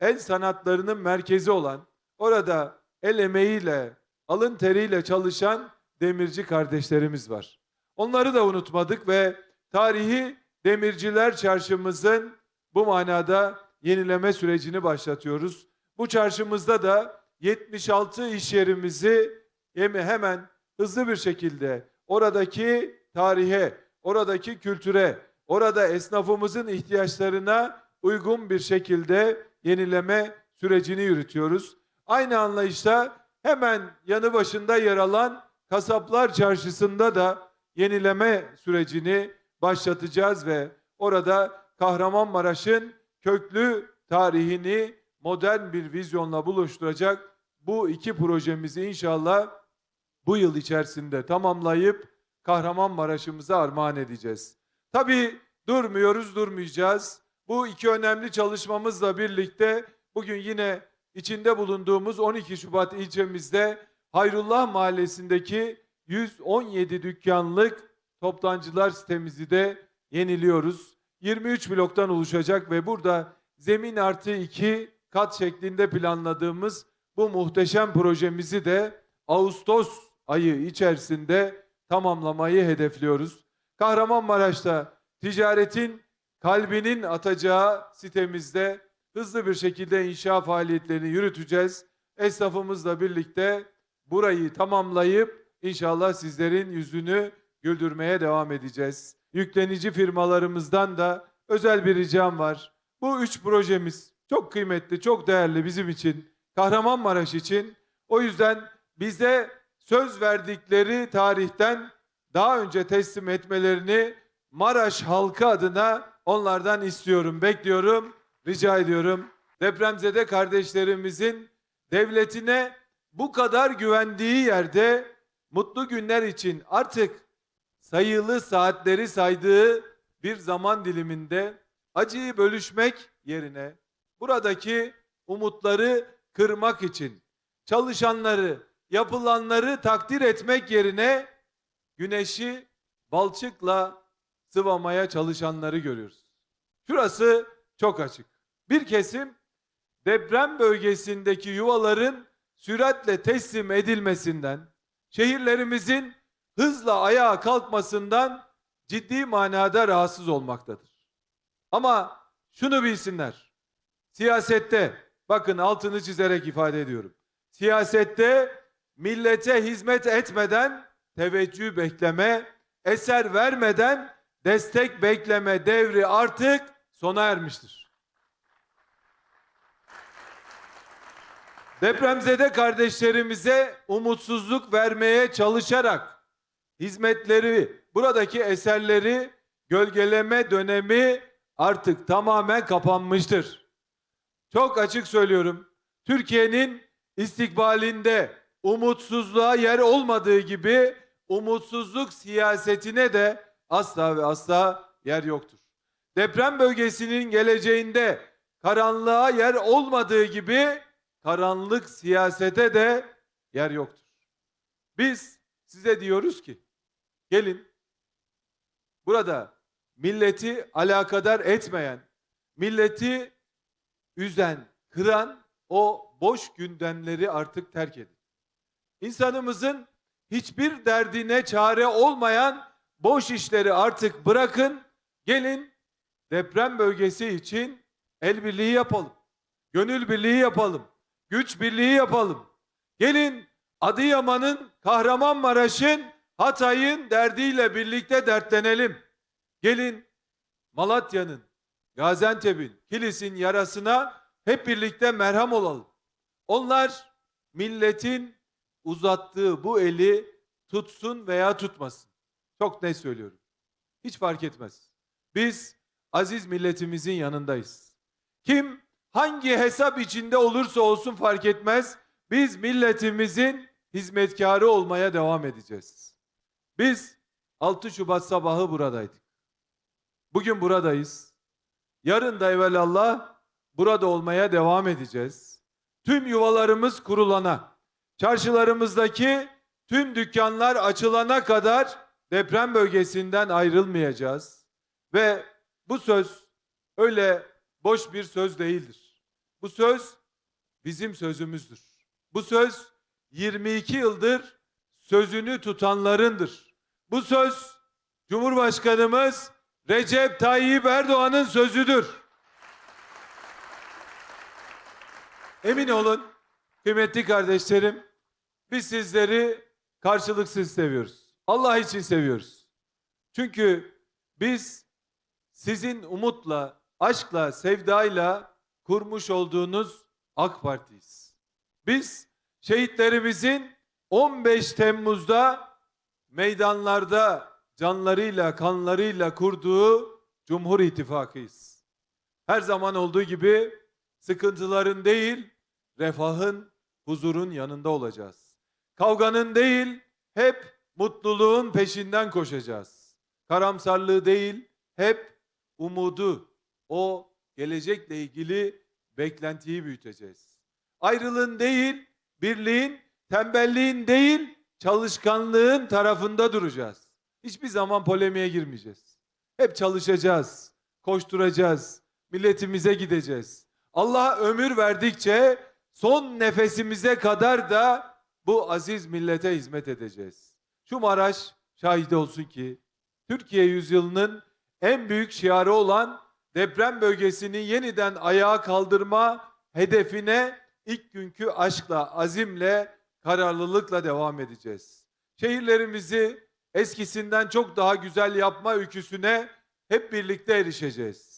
el sanatlarının merkezi olan, orada el emeğiyle, alın teriyle çalışan demirci kardeşlerimiz var. Onları da unutmadık ve tarihi demirciler çarşımızın bu manada yenileme sürecini başlatıyoruz. Bu çarşımızda da 76 iş yerimizi hem- hemen hızlı bir şekilde oradaki tarihe, oradaki kültüre, orada esnafımızın ihtiyaçlarına uygun bir şekilde yenileme sürecini yürütüyoruz. Aynı anlayışla hemen yanı başında yer alan Kasaplar Çarşısı'nda da yenileme sürecini başlatacağız ve orada Kahramanmaraş'ın köklü tarihini modern bir vizyonla buluşturacak bu iki projemizi inşallah bu yıl içerisinde tamamlayıp Kahramanmaraş'ımıza armağan edeceğiz. Tabii durmuyoruz, durmayacağız. Bu iki önemli çalışmamızla birlikte bugün yine içinde bulunduğumuz 12 Şubat ilçemizde Hayrullah Mahallesi'ndeki 117 dükkanlık toptancılar sitemizi de yeniliyoruz. 23 bloktan oluşacak ve burada zemin artı 2 kat şeklinde planladığımız bu muhteşem projemizi de Ağustos ayı içerisinde tamamlamayı hedefliyoruz. Kahramanmaraş'ta ticaretin kalbinin atacağı sitemizde hızlı bir şekilde inşa faaliyetlerini yürüteceğiz. Esnafımızla birlikte burayı tamamlayıp inşallah sizlerin yüzünü güldürmeye devam edeceğiz. Yüklenici firmalarımızdan da özel bir ricam var. Bu üç projemiz çok kıymetli, çok değerli bizim için, Kahramanmaraş için. O yüzden bize söz verdikleri tarihten daha önce teslim etmelerini Maraş halkı adına onlardan istiyorum, bekliyorum, rica ediyorum. Depremzede kardeşlerimizin devletine bu kadar güvendiği yerde mutlu günler için artık sayılı saatleri saydığı bir zaman diliminde acıyı bölüşmek yerine buradaki umutları kırmak için çalışanları, yapılanları takdir etmek yerine güneşi balçıkla sıvamaya çalışanları görüyoruz. Şurası çok açık. Bir kesim deprem bölgesindeki yuvaların süratle teslim edilmesinden, şehirlerimizin hızla ayağa kalkmasından ciddi manada rahatsız olmaktadır. Ama şunu bilsinler. Siyasette, bakın altını çizerek ifade ediyorum. Siyasette millete hizmet etmeden teveccüh bekleme, eser vermeden destek bekleme devri artık sona ermiştir. Depremzede kardeşlerimize umutsuzluk vermeye çalışarak hizmetleri, buradaki eserleri gölgeleme dönemi artık tamamen kapanmıştır. Çok açık söylüyorum. Türkiye'nin istikbalinde umutsuzluğa yer olmadığı gibi umutsuzluk siyasetine de asla ve asla yer yoktur. Deprem bölgesinin geleceğinde karanlığa yer olmadığı gibi karanlık siyasete de yer yoktur. Biz size diyoruz ki gelin burada milleti alakadar etmeyen, milleti üzen, kıran o boş gündemleri artık terk edin. İnsanımızın hiçbir derdine çare olmayan boş işleri artık bırakın. Gelin deprem bölgesi için el birliği yapalım. Gönül birliği yapalım. Güç birliği yapalım. Gelin Adıyaman'ın, Kahramanmaraş'ın, Hatay'ın derdiyle birlikte dertlenelim. Gelin Malatya'nın, Gaziantep'in, Kilis'in yarasına hep birlikte merham olalım. Onlar milletin uzattığı bu eli tutsun veya tutmasın. Çok net söylüyorum. Hiç fark etmez. Biz aziz milletimizin yanındayız. Kim hangi hesap içinde olursa olsun fark etmez. Biz milletimizin hizmetkarı olmaya devam edeceğiz. Biz 6 Şubat sabahı buradaydık. Bugün buradayız. Yarın da evvelallah burada olmaya devam edeceğiz. Tüm yuvalarımız kurulana, çarşılarımızdaki tüm dükkanlar açılana kadar deprem bölgesinden ayrılmayacağız. Ve bu söz öyle boş bir söz değildir. Bu söz bizim sözümüzdür. Bu söz 22 yıldır sözünü tutanlarındır. Bu söz Cumhurbaşkanımız Recep Tayyip Erdoğan'ın sözüdür. Emin olun kıymetli kardeşlerim biz sizleri karşılıksız seviyoruz. Allah için seviyoruz. Çünkü biz sizin umutla, aşkla, sevdayla kurmuş olduğunuz AK Parti'yiz. Biz şehitlerimizin 15 Temmuz'da meydanlarda canlarıyla, kanlarıyla kurduğu Cumhur İttifakı'yız. Her zaman olduğu gibi sıkıntıların değil, refahın, huzurun yanında olacağız. Kavganın değil, hep mutluluğun peşinden koşacağız. Karamsarlığı değil, hep umudu, o gelecekle ilgili beklentiyi büyüteceğiz. Ayrılığın değil, birliğin, tembelliğin değil, çalışkanlığın tarafında duracağız. Hiçbir zaman polemiğe girmeyeceğiz. Hep çalışacağız, koşturacağız, milletimize gideceğiz. Allah ömür verdikçe son nefesimize kadar da bu aziz millete hizmet edeceğiz. Şu Maraş şahit olsun ki Türkiye yüzyılının en büyük şiarı olan deprem bölgesini yeniden ayağa kaldırma hedefine ilk günkü aşkla, azimle, kararlılıkla devam edeceğiz. Şehirlerimizi eskisinden çok daha güzel yapma öyküsüne hep birlikte erişeceğiz.